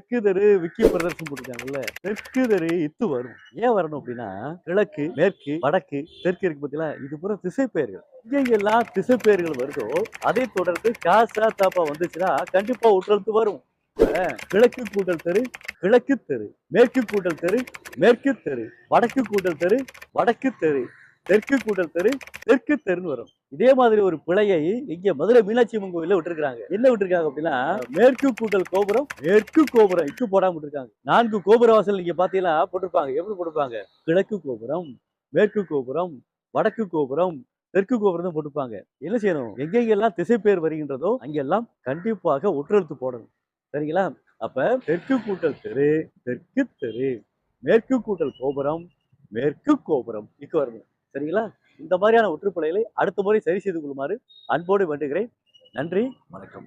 தெற்கு தெரு விக்கி பிரதர்ஷன் போட்டுருக்காங்கல்ல தெற்கு தெரு இத்து வரும். ஏன் வரணும் அப்படின்னா கிழக்கு மேற்கு வடக்கு தெற்கு இருக்கு பார்த்தீங்களா இது பூரா திசை பெயர்கள் எங்கெல்லாம் திசை பெயர்கள் வருதோ அதை தொடர்ந்து காசா தாப்பா வந்துச்சுன்னா கண்டிப்பா உற்றழுத்து வரும். கிழக்கு கூட்டல் தெரு கிழக்கு தெரு மேற்கு கூட்டல் தெரு மேற்கு தெரு வடக்கு கூட்டல் தெரு வடக்கு தெரு. தெற்கு கூட்டல் தெரு தெற்கு தெருன்னு வரும். இதே மாதிரி ஒரு பிழையை இங்க மதுரை மீனாட்சி அம்மன் கோயில்ல விட்டுருக்காங்க என்ன விட்டுருக்காங்க அப்படின்னா மேற்கு கூட்டல் கோபுரம் மேற்கு கோபுரம் இக்கு போடாம விட்டுருக்காங்க. நான்கு கோபுர வாசல் நீங்க பாத்தீங்கன்னா போட்டிருப்பாங்க. எப்படி போட்டிருப்பாங்க? கிழக்கு கோபுரம் மேற்கு கோபுரம் வடக்கு கோபுரம் தெற்கு கோபுரம் தான் போட்டிருப்பாங்க. என்ன செய்யணும்? எங்கெங்கெல்லாம் திசை பேர் வருகின்றதோ அங்கெல்லாம் கண்டிப்பாக ஒற்றெழுத்து போடணும். சரிங்களா? அப்ப தெற்கு கூட்டல் தெரு தெற்கு தெரு மேற்கு கூட்டல் கோபுரம் மேற்கு கோபுரம் இக்கு வரணும். சரிங்களா? இந்த மாதிரியான ஒற்றுப்படைகளை அடுத்த முறை சரி செய்து கொள்ளுமாறு அன்போடு வேண்டுகிறேன். நன்றி வணக்கம்.